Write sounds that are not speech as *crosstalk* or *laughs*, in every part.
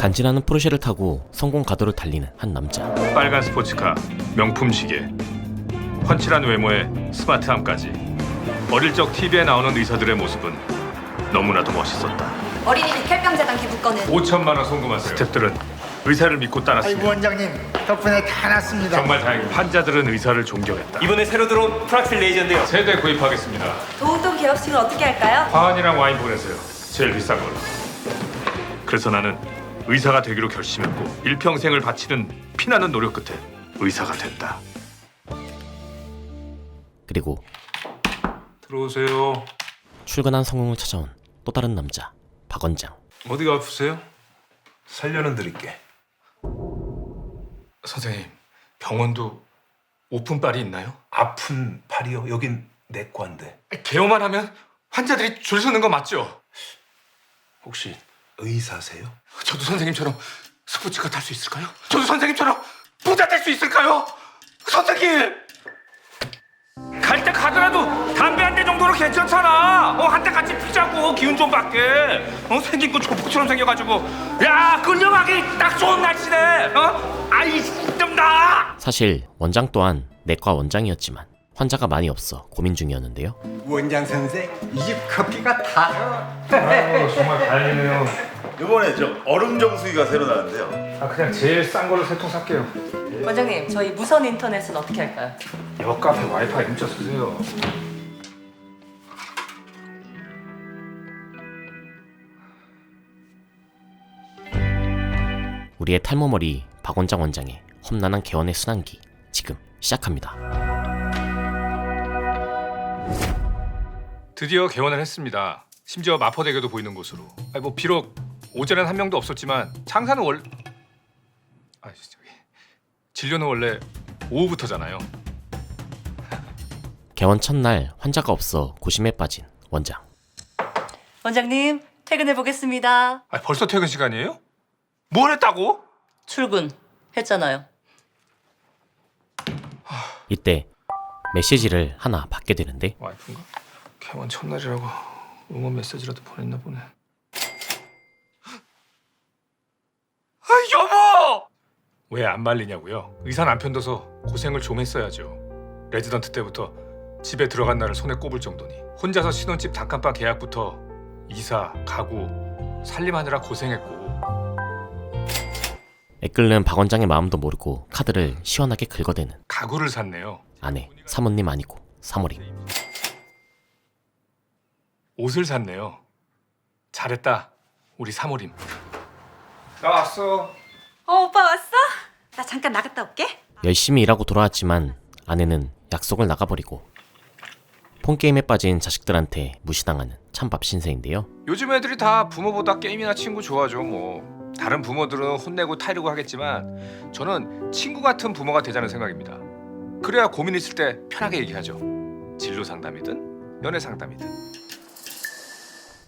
간지나는 포르쉐를 타고 성공 가도를 달리는 한 남자. 빨간 스포츠카, 명품 시계, 훤칠한 외모에 스마트함까지 어릴 적 TV에 나오는 의사들의 모습은 너무나도 멋있었다. 어린이 백혈병재단 기부권은 5천만 원 송금하세요. 스태프들은 의사를 믿고 아이고 따랐습니다. 원장님 덕분에 다 났습니다. 정말 다행입니다. 환자들은 의사를 존경했다. 이번에 새로 들어온 프락실 레이저인데요. 세대 구입하겠습니다. 도우동 개업식을 어떻게 할까요? 화환이랑 와인 보내세요. 제일 비싼 걸로. 그래서 나는 의사가 되기로 결심했고 일평생을 바치는 피나는 노력 끝에 의사가 됐다. 그리고 들어오세요. 출근한 성공을 찾아온 또 다른 남자. 박 원장. 어디가 아프세요? 살려는 드릴게. 선생님, 병원도 오픈빨이 있나요? 아픈 팔이요? 여긴 내과인데. 개호만 하면 환자들이 줄 서는 거 맞죠? 혹시 의사세요? 저도 선생님처럼 스포츠카 탈 수 있을까요? 저도 선생님처럼 부자 될 수 있을까요? 선생님! 갈 때 가더라도 담배 한 대 정도로 괜찮잖아. 어, 한대 같이 피자고 기운 좀 받게. 어, 생긴 거 조폭처럼 생겨가지고. 야, 끌려가기 딱 좋은 날씨네. 어? 아이, 좀 나. 사실 원장 또한 내과 원장이었지만 환자가 많이 없어 고민 중이었는데요. 원장 선생 이 집 커피가 달아 정말 다행이네요. 이번에 저 얼음 정수기가 새로 나는데요. 아, 그냥 제일 싼 걸로 세통 살게요. 원장님 저희 무선 인터넷은 어떻게 할까요? 역 카페 와이파이 문자 쓰세요. 우리의 탈모머리 박 원장 원장의 험난한 개원의 순환기 지금 시작합니다. 드디어 개원을 했습니다. 심지어 마포대교도 보이는 곳으로. 아니 뭐 비록 오전엔 한 명도 없었지만 장사는 원. 아 저기 진료는 원래 오후부터잖아요. 개원 첫날 환자가 없어 고심에 빠진 원장. 원장님 퇴근해 보겠습니다. 아 벌써 퇴근 시간이에요? 뭘 했다고? 출근 했잖아요. 이때 메시지를 하나 받게 되는데 와이프인가? 개원 첫날이라고 응원 메시지라도 보냈나 보네. 아 여보! 왜 안 말리냐고요? 의사 남편 둬서 고생을 좀 했어야죠. 레지던트 때부터 집에 들어간 날을 손에 꼽을 정도니 혼자서 신혼집 단칸방 계약부터 이사, 가구, 살림하느라 고생했고 애끓는 박 원장의 마음도 모르고 카드를 시원하게 긁어대는 가구를 샀네요. 아내 사모님 아니고 사모님. 옷을 샀네요. 잘했다, 우리 사모님. 나 왔어. 어 오빠 왔어? 나 잠깐 나갔다 올게. 열심히 일하고 돌아왔지만 아내는 약속을 나가버리고 폰게임에 빠진 자식들한테 무시당하는 찬밥 신세인데요. 요즘 애들이 다 부모보다 게임이나 친구 좋아하죠 뭐 다른 부모들은 혼내고 타이르고 하겠지만 저는 친구 같은 부모가 되자는 생각입니다 그래야 고민 있을 때 편하게 얘기하죠 진로 상담이든 연애 상담이든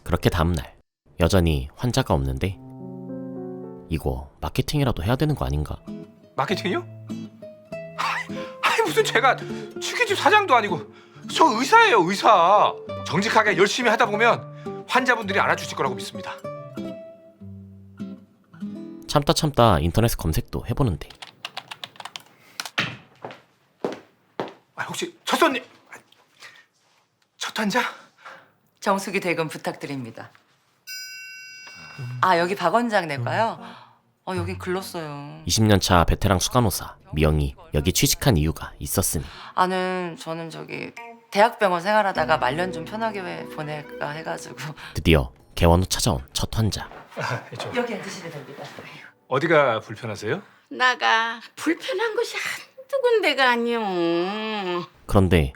그렇게 다음날 여전히 환자가 없는데 이거 마케팅이라도 해야 되는 거 아닌가? 마케팅이요? 아이, 아이 무슨 제가 치킨집 사장도 아니고 저 의사예요 의사 정직하게 열심히 하다 보면 환자분들이 알아주실 거라고 믿습니다 참다 참다 인터넷 검색도 해보는데 아, 혹시 첫 손님 첫 환자? 정수기 대금 부탁드립니다. 아 여기 박 원장 내과요? 어 여긴 글렀어요. 20년차 베테랑 수간호사 미영이 여기 취직한 이유가 있었으니 아는 저는 저기 대학병원 생활하다가 말년 좀 편하게 보낼까 해가지고 드디어 개원 후 찾아온 첫 환자 아, 저, 여기 앉으시면 됩니다. 어디가 불편하세요? 나가 불편한 곳이 한두 군데가 아니오. 그런데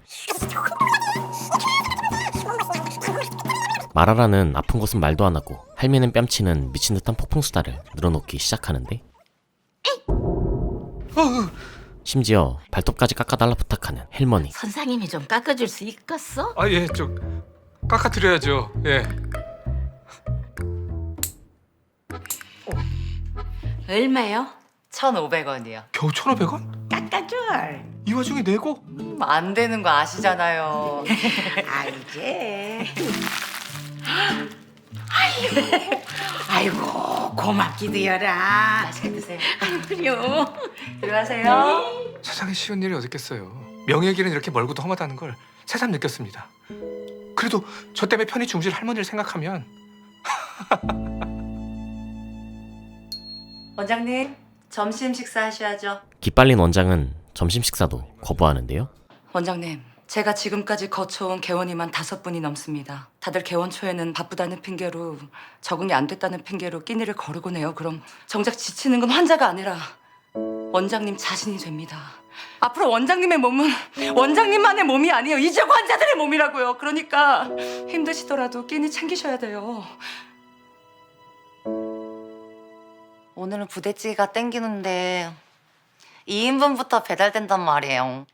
말하라는 아픈 곳은 말도 안 하고 할매는 뺨치는 미친 듯한 폭풍수다를 늘어놓기 시작하는데 심지어 발톱까지 깎아달라 부탁하는 할머니 선생님이 좀 깎아줄 수 있겠어? 아 예, 저 깎아드려야죠. 예. 얼마요? 1,500원이요. 겨우 1,500원? 깎아줄. 이 와중에 내고? 음, 안 되는 거 아시잖아요. *laughs* 알지. 아이고 고맙기도 여라. 맛있게 드세요. 그래요. 들어가세요. 세상에 쉬운 일이 어딨겠어요. 명예의 길은 이렇게 멀고도 험하다는 걸 새삼 느꼈습니다. 그래도 저 때문에 편히 중실 할머니를 생각하면 *laughs* 원장님, 점심 식사 하셔야죠. 기빨린 원장은 점심 식사도 거부하는데요. 원장님, 제가 지금까지 거쳐온 개원이만 다섯 분이 넘습니다. 다들 개원 초에는 바쁘다는 핑계로 적응이 안 됐다는 핑계로 끼니를 거르곤 해요. 그럼 정작 지치는 건 환자가 아니라 원장님 자신이 됩니다. 앞으로 원장님의 몸은 원장님만의 몸이 아니에요. 이제 환자들의 몸이라고요. 그러니까 힘드시더라도 끼니 챙기셔야 돼요. 오늘은 부대찌개가 땡기는데 2인분부터 배달된단 말이에요.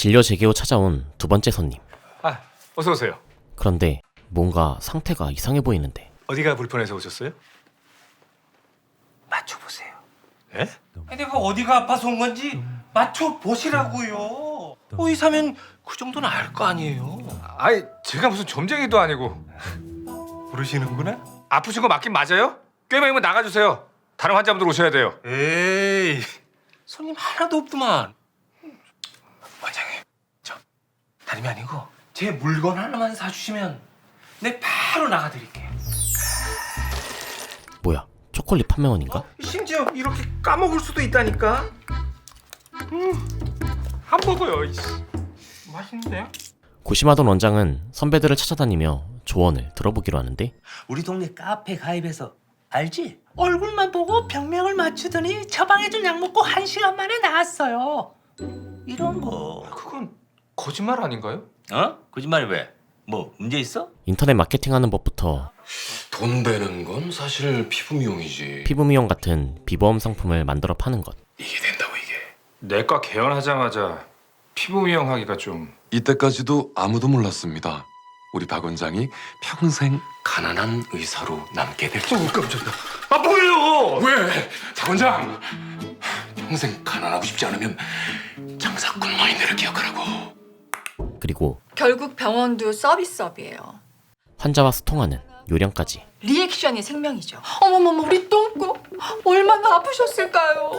진료 재개 후 찾아온 두 번째 손님. 아 어서 오세요. 그런데 뭔가 상태가 이상해 보이는데 어디가 불편해서 오셨어요? 맞춰보세요. 예? 내가 어디가 아파서 온 건지 맞춰보시라고요. 의사면 그 정도는 알 거 아니에요. 아이 제가 무슨 점쟁이도 아니고 모르시는구나? 아프신 거 맞긴 맞아요? 꿰매면 나가주세요. 다른 환자분들 오셔야 돼요. 에이, 손님 하나도 없더만. 원장님, 저 다름이 아니고 제 물건 하나만 사주시면 내 바로 나가드릴게요. 뭐야 초콜릿 판매원인가? 심지어 이렇게 까먹을 수도 있다니까. 안 먹어요. 이씨. 맛있는데요? 고심하던 원장은 선배들을 찾아다니며 조언을 들어보기로 하는데 우리 동네 카페 가입해서 알지? 얼굴만 보고 병명을 맞추더니 처방해준 약 먹고 한 시간 만에 나았어요. 이런 거. 그건 거짓말 아닌가요? 어? 거짓말이 왜? 뭐 문제 있어? 인터넷 마케팅하는 법부터 돈 되는 건 사실 피부 미용이지. 피부 미용 같은 비보험 상품을 만들어 파는 것. 이게 된다고 이게. 내과 개원하자마자 피부 미용하기가 좀 이때까지도 아무도 몰랐습니다. 우리 박 원장이 평생 가난한 의사로 남게 될 줄. 깜짝이야. 아 뭐예요? 왜? 박 원장! 평생 가난하고 싶지 않으면 장사꾼 마인드를 기억하라고. 결국 병원도 서비스업이에요. 환자와 소통하는 요령까지 리액션이 생명이죠. 어머머머, 우리 똥꼬 얼마나 아프셨을까요?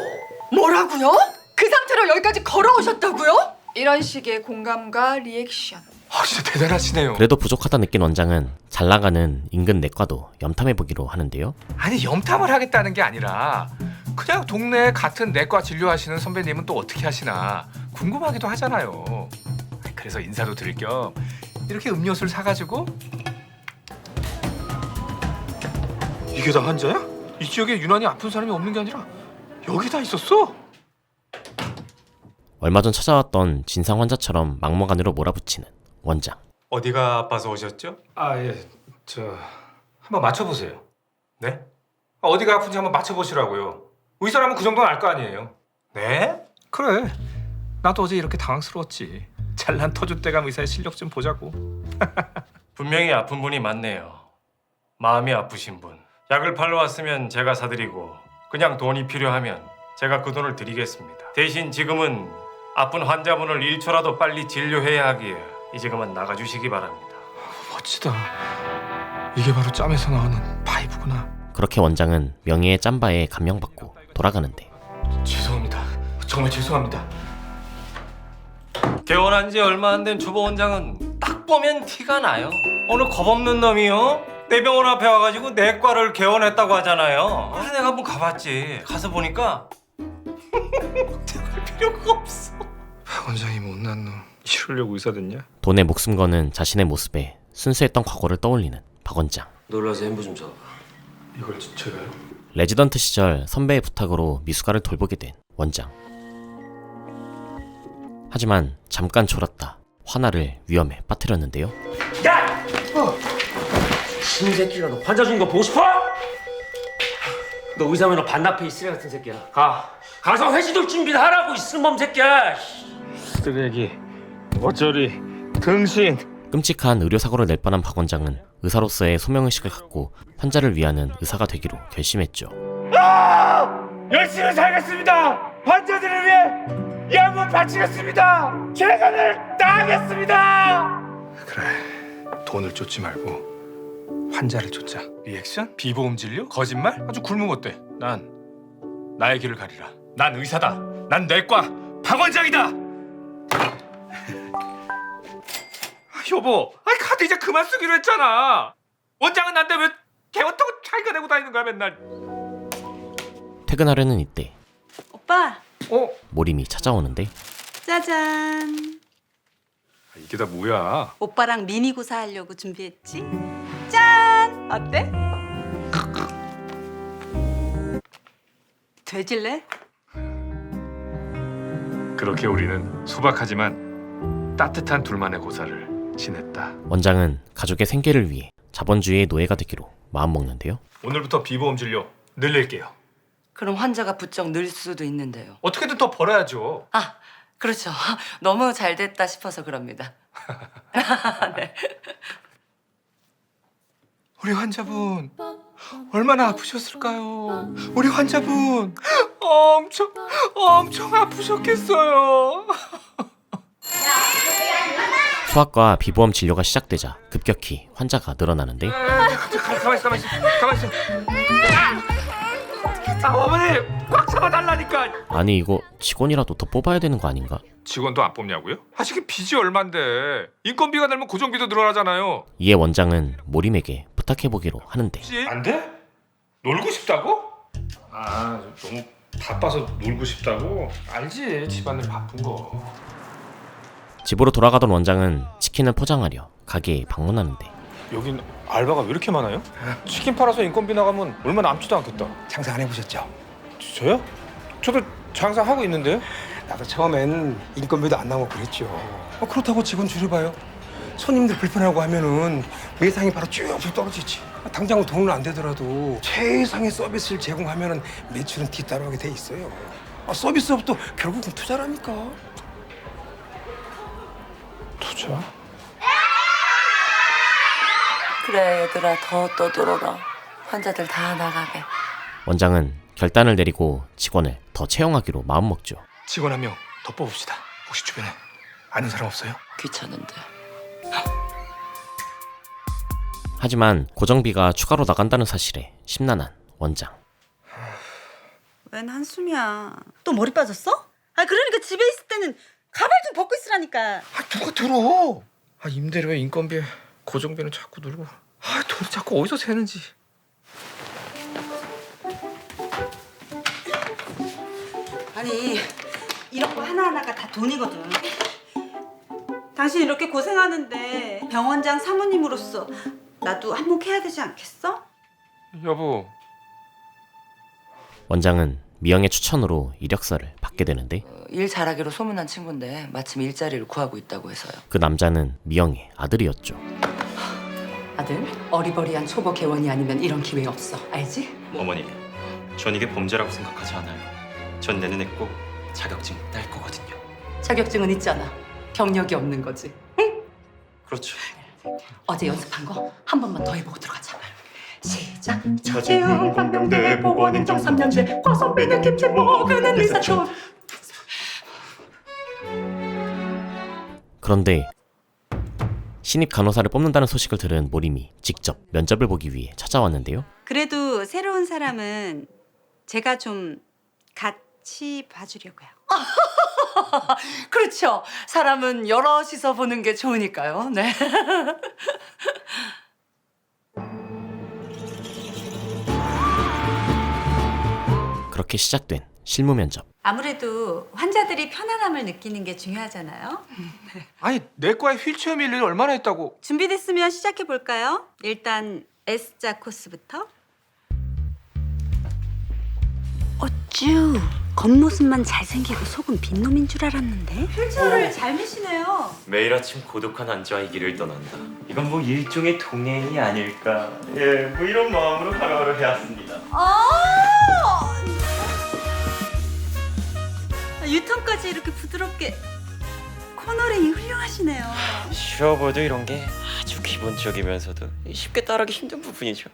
뭐라고요? 그 상태로 여기까지 걸어오셨다고요? 이런 식의 공감과 리액션. 아 진짜 대단하시네요. 그래도 부족하다 느낀 원장은 잘 나가는 인근 내과도 염탐해 보기로 하는데요. 아니 염탐을 하겠다는 게 아니라 그냥 동네 같은 내과 진료하시는 선배님은 또 어떻게 하시나 궁금하기도 하잖아요. 그래서 인사도 드릴 겸 이렇게 음료수를 사가지고 이게 다 환자야? 이 지역에 유난히 아픈 사람이 없는 게 아니라 여기 다 있었어? 얼마 전 찾아왔던 진상 환자처럼 막무가내로 몰아붙이는 원장. 어디가 아파서 오셨죠? 아 예, 저 한번 맞춰보세요. 네? 아, 어디가 아픈지 한번 맞춰보시라고요. 의사라면 그 정도는 알 거 아니에요. 네? 그래. 나도 어제 이렇게 당황스러웠지. 잘난 터줏대감 의사의 실력 좀 보자고. *laughs* 분명히 아픈 분이 많네요. 마음이 아프신 분. 약을 팔러 왔으면 제가 사드리고 그냥 돈이 필요하면 제가 그 돈을 드리겠습니다. 대신 지금은 아픈 환자분을 1초라도 빨리 진료해야 하기에 이제 그만 나가주시기 바랍니다. 멋지다. 이게 바로 짬에서 나오는 파이브구나. 그렇게 원장은 명예의 짬바에 감명받고 돌아가는데 죄송합니다. 정말 죄송합니다. 개원한 지 얼마 안 된 주보 원장은 딱 보면 티가 나요. 어느 겁없는 놈이요? 내 병원 앞에 와가지고 내 과를 개원했다고 하잖아요. 그래서 내가 한번 가봤지. 가서 보니까 *laughs* 할 필요가 없어. 원장이 못난 놈. 이러려고 의사 됐냐? 돈에 목숨 거는 자신의 모습에 순수했던 과거를 떠올리는 박 원장. 놀라서 햄부 좀 잡아. 이걸 제가요? 레지던트 시절 선배의 부탁으로 미숙아를 돌보게 된 원장. 하지만 잠깐 졸았다 화나를 위험에 빠뜨렸는데요. 신새끼가 너 환자 준거 보고 싶어? 너 의사면 반납해 이 쓰레 같은 새끼야. 가. 가서 회식들 준비를 하라고 이 쓴몸 새끼야. 쓰레기, 어쩌리, 등신. 끔찍한 의료 사고를 낼 뻔한 박 원장은 의사로서의 소명 의식을 갖고 환자를 위하는 의사가 되기로 결심했죠. 열심히 살겠습니다. 환자들을 위해 양분 바치겠습니다. 최선을 다하겠습니다. 그래, 돈을 쫓지 말고 환자를 쫓자. 리액션? 비보험 진료? 거짓말? 아주 굶으면 어때? 난 나의 길을 가리라. 난 의사다. 난 내과 박원장이다. *laughs* 아, 여보, 아 카드 이제 그만 쓰기로 했잖아. 원장은 난데 왜 개원타고 자기가 내고 다니는 거야 맨날. 퇴근하려는 이때 오빠, 어? 모림이 찾아오는데 짜잔. 이게 다 뭐야? 오빠랑 미니고사 하려고 준비했지? 짠! 어때? 돼질래? 그렇게 우리는 소박하지만 따뜻한 둘만의 고사를 지냈다. 원장은 가족의 생계를 위해 자본주의의 노예가 되기로 마음먹는데요. 오늘부터 비보험 진료 늘릴게요. 그럼 환자가 부쩍 늘 수도 있는데요. 어떻게든 더 벌어야죠. 아, 그렇죠. *laughs* 너무 잘 됐다 싶어서 그럽니다. *laughs* 네. 우리 환자분 얼마나 아프셨을까요? 우리 환자분 엄청 엄청 아프셨겠어요. 수학과 비보험 진료가 시작되자 급격히 환자가 늘어나는데 가만 있어, 가만 있어, 가만 있어. 아, 아, 어머니 꽉 잡아달라니까. 아니 이거 직원이라도 더 뽑아야 되는 거 아닌가? 직원도 안 뽑냐고요? 아 지금 빚이 얼만데 인건비가 늘면 고정비도 늘어나잖아요. 이에 원장은 모림에게 부탁해보기로 하는데 안 돼? 놀고 싶다고? 아 너무 바빠서 놀고 싶다고? 알지 집안일 바쁜 거. 집으로 돌아가던 원장은 치킨을 포장하려 가게에 방문하는데 여긴 알바가 왜 이렇게 많아요? 치킨 팔아서 인건비 나가면 얼마 남지도 않겠다. 장사 안 해보셨죠? 저요? 저도 장사 하고 있는데요. 나도 처음엔 인건비도 안 나오고 그랬죠. 어, 그렇다고 직원 줄여봐요. 손님들 불편하고 하면은 매상이 바로 쭉쭉 떨어지지. 당장 돈은 안 되더라도 최상의 서비스를 제공하면은 매출은 뒤따라오게 돼 있어요. 아, 서비스업도 결국은 투자라니까. 투자? 그래 얘들아 더 떠들어라. 환자들 다 나가게. 원장은 결단을 내리고 직원을 더 채용하기로 마음먹죠. 직원 한 명 더 뽑읍시다. 혹시 주변에 아는 사람 없어요? 귀찮은데. 하지만 고정비가 추가로 나간다는 사실에 심란한 원장. 웬 한숨이야. 또 머리 빠졌어? 아 그러니까 집에 있을 때는 가발 좀 벗고 있으라니까. 아 누가 들어? 아 임대료에 인건비에 고정비는 자꾸 늘고. 아 돈이 자꾸 어디서 새는지. 아니 이런 거 하나하나가 다 돈이거든. 당신 이렇게 고생하는데 병원장 사모님으로서 나도 한몫 해야 되지 않겠어? 여보 원장은 미영의 추천으로 이력서를 받게 되는데 어, 일 잘하기로 소문난 친구인데 마침 일자리를 구하고 있다고 해서요. 그 남자는 미영의 아들이었죠. 아들, 어리버리한 초보 개원이 아니면 이런 기회 없어. 알지? 어머니, 전 이게 범죄라고 생각하지 않아요. 전 내년에 꼭 자격증 딸 거거든요. 자격증은 있잖아. 경력이 없는 거지. 그렇죠. 어제 연습한 거 한 번만 더 해보고 들어가자. 시작. 차재훈 광명대 보건인정 3년제 과선 비는 김치 먹으는 의사촌 그런데 신입 간호사를 뽑는다는 소식을 들은 모림이 직접 면접을 보기 위해 찾아왔는데요. 그래도 새로운 사람은 제가 좀 같이 봐주려고요. *laughs* 그렇죠. 사람은 여럿이서 보는 게 좋으니까요. 네. *laughs* 그렇게 시작된 실무 면접. 아무래도 환자들이 편안함을 느끼는 게 중요하잖아요. *laughs* 아니 내과에 휠체어 밀 일이 얼마나 있다고? 준비됐으면 시작해 볼까요? 일단 S자 코스부터. 어쭈 겉모습만 잘생기고 속은 빈놈인 줄 알았는데 휠체어를 잘 미시네요. 매일 아침 고독한 안주와 이 길을 떠난다. 이건 뭐 일종의 동행이 아닐까. 예, 뭐 이런 마음으로 가로를 해왔습니다. 아! 유턴까지 이렇게 부드럽게 코너링이 훌륭하시네요. 쉬어보도 이런 게 아주 기본적이면서도 쉽게 따라하기 힘든 부분이죠.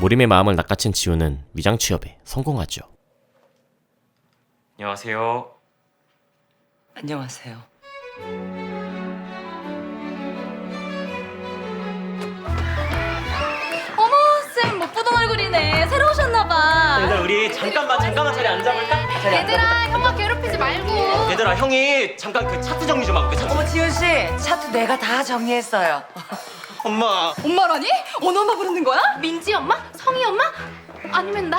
모림의 마음을 낚아챈 지우는 위장 취업에 성공하죠. 안녕하세요. 안녕하세요. 얼굴이네 새로 오셨나봐 얘들아 우리 잠깐만 잠깐만 자리 앉아볼까? 자리 얘들아? 형아 괴롭히지 말고 얘들아 형이 잠깐 그 차트 정리 좀 하고 그 차트 어머 지훈 씨 차트 내가 다 정리했어요. *laughs* 엄마 엄마라니? 어느 엄마 부르는 거야? 민지 엄마? 성희 엄마? 아니면 나?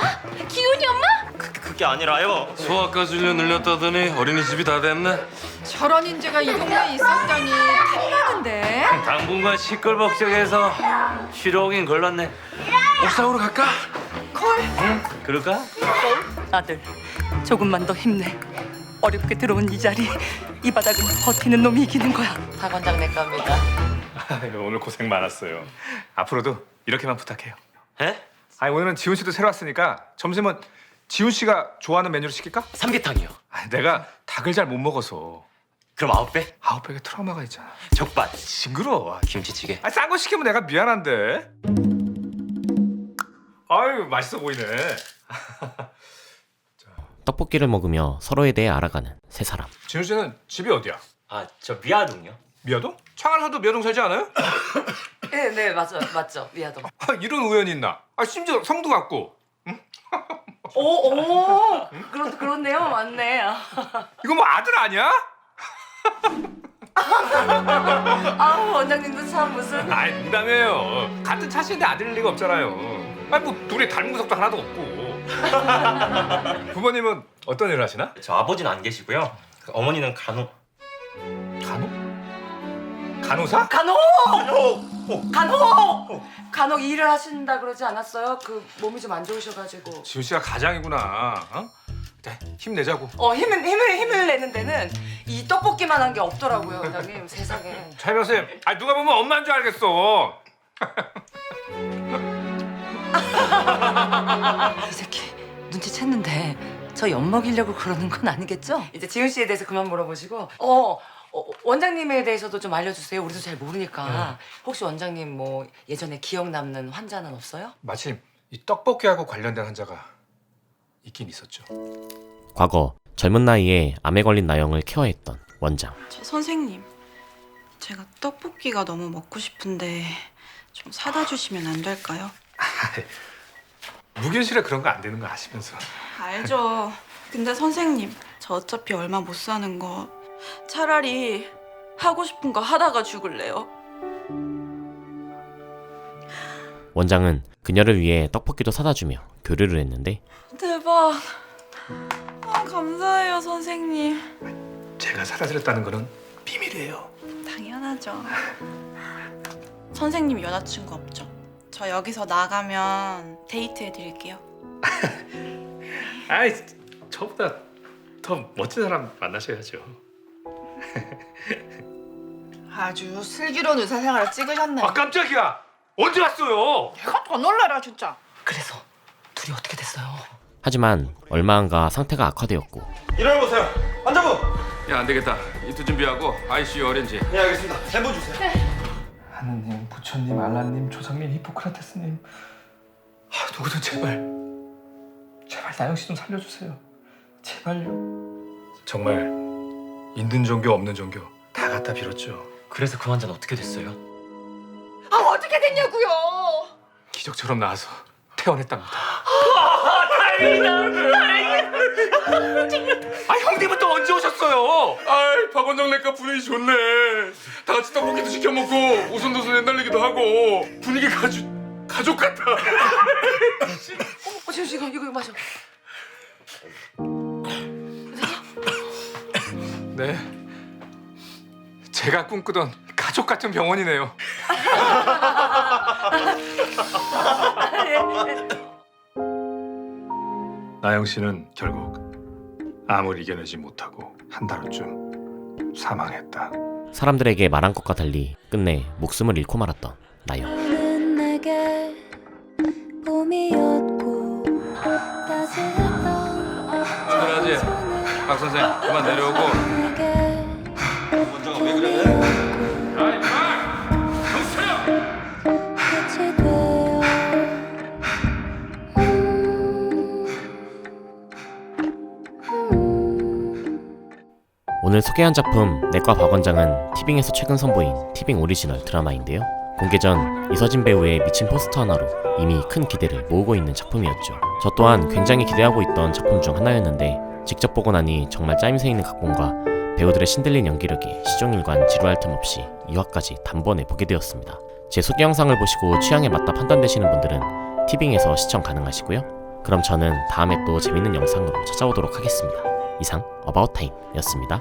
기훈이 엄마? 그게 아니라요 소아과 진료 늘렸다더니 어린이집이 다 됐네. 저런 인재가 이 동네에 있었다니 탐나는데 당분간 시끌벅적해서 쉬러 오긴 걸렀네 옥상으로 갈까? 콜응 그럴까? 아들 조금만 더 힘내. 어렵게 들어온 이 자리 이 바닥은 버티는 놈이 이기는 거야. 박 원장 내 겁니다. 오늘 고생 많았어요. 앞으로도 이렇게만 부탁해요. 에? 아니 오늘은 지훈 씨도 새로 왔으니까 점심은 지훈 씨가 좋아하는 메뉴로 시킬까? 삼계탕이요 아, 내가 닭을 잘 못 먹어서 그럼 아홉 배? 아홉 배가 트라우마가 있잖아. 족발 징그러워. 김치찌개 아, 싼거 시키면 내가 미안한데. 아유 맛있어 보이네. *laughs* 떡볶이를 먹으며 서로에 대해 알아가는 세 사람. 지훈 씨는 집이 어디야? 아 저 미아동요 미아동? 창안서도 미아동 살지 않아요? *laughs* 네, 네 맞아 맞죠 미아동. 아, 이런 우연이 있나? 아 심지어 성도 같고. *laughs* 오, 오, 그렇 그렇네요, 맞네. 이거 뭐 아들 아니야? 아우 원장님도 참 무슨. 아이 농담이에요. 같은 차씨인데 아들일 리가 없잖아요. 아니 뭐 둘이 닮은 구석도 하나도 없고. *laughs* 부모님은 어떤 일을 하시나? 저 아버지는 안 계시고요 그 어머니는 간호 간호? 간호사? 간호! 간호! 간호! 간혹 일을 하신다 그러지 않았어요? 그 몸이 좀 안 좋으셔가지고. 지훈 씨가 가장이구나. 어? 자, 힘내자고. 어 힘을 힘을 힘을 내는 데는 이 떡볶이만 한 게 없더라고요, 원장님 *laughs* 세상에. 차이명 쌤, 아 누가 보면 엄마인 줄 알겠어. *laughs* 이 새끼 눈치챘는데 저 엿먹이려고 그러는 건 아니겠죠? 이제 지훈 씨에 대해서 그만 물어보시고 어, 어, 원장님에 대해서도 좀 알려주세요. 우리도 잘 모르니까 혹시 원장님 뭐 예전에 기억 남는 환자는 없어요? 마침 이 떡볶이하고 관련된 환자가 있긴 있었죠. 과거 젊은 나이에 암에 걸린 나영을 케어했던 원장. 저 선생님, 제가 떡볶이가 너무 먹고 싶은데 좀 사다 주시면 안 될까요? *laughs* 무균실에 그런 거 안 되는 거 아시면서. 알죠. 근데 선생님, 저 어차피 얼마 못 사는 거 차라리 하고 싶은 거 하다가 죽을래요. 원장은 그녀를 위해 떡볶이도 사다 주며 교류를 했는데 대박. 아, 감사해요, 선생님. 제가 사다 드렸다는 거는 비밀이에요. 당연하죠. 선생님 여자친구 없죠? 저 여기서 나가면 데이트 해 드릴게요. *laughs* 아이, 저보다 더 멋진 사람 만나셔야죠. *laughs* 아주 슬기로운 의사생활을 찍으셨네 아 깜짝이야. 언제 왔어요? 내가 더 놀라라 진짜 그래서? 하지만 얼마 안가 상태가 악화되었고 일어나보세요. 환자분. 야 안 되겠다. 이투 준비하고 ICU 어렌지. 네 알겠습니다. 세분 주세요. 하느님, 부처님, 알라님, 조상님, 히포크라테스님. 아, 누구든 제발, 제발 나영 씨 좀 살려주세요. 제발요. 정말 있는 종교 없는 종교 다 갖다 빌었죠. 그래서 그 환자는 어떻게 됐어요? 아 어떻게 됐냐고요 기적처럼 나와서 퇴원했답니다. 아 형님은 또 언제 오셨어요? 아이 박 원장 내과 분위기 좋네. 다 같이 떡볶이도 시켜 먹고 오손도손 옛날리기도 하고 분위기가 아주 가족 같아. 어, 지훈 씨 이거 이거 마셔. 네. 제가 꿈꾸던 가족 같은 병원이네요. *laughs* *laughs* 나영 씨는 결국 암을 이겨내지 못하고 한달 후쯤 사망했다. 사람들에게 말한 것과 달리 끝내 목숨을 잃고 말았던 나영. 내게 봄이었고 따스했던 잘하지. 박 선생 그만 내려오고. 오늘 소개한 작품 내과 박 원장은 티빙에서 최근 선보인 티빙 오리지널 드라마인데요. 공개 전 이서진 배우의 미친 포스터 하나로 이미 큰 기대를 모으고 있는 작품이었죠. 저 또한 굉장히 기대하고 있던 작품 중 하나였는데 직접 보고 나니 정말 짜임새 있는 각본과 배우들의 신들린 연기력에 시종일관 지루할 틈 없이 2화까지 단번에 보게 되었습니다. 제 소개 영상을 보시고 취향에 맞다 판단되시는 분들은 티빙에서 시청 가능하시고요. 그럼 저는 다음에 또 재밌는 영상으로 찾아오도록 하겠습니다. 이상 어바웃타임이었습니다.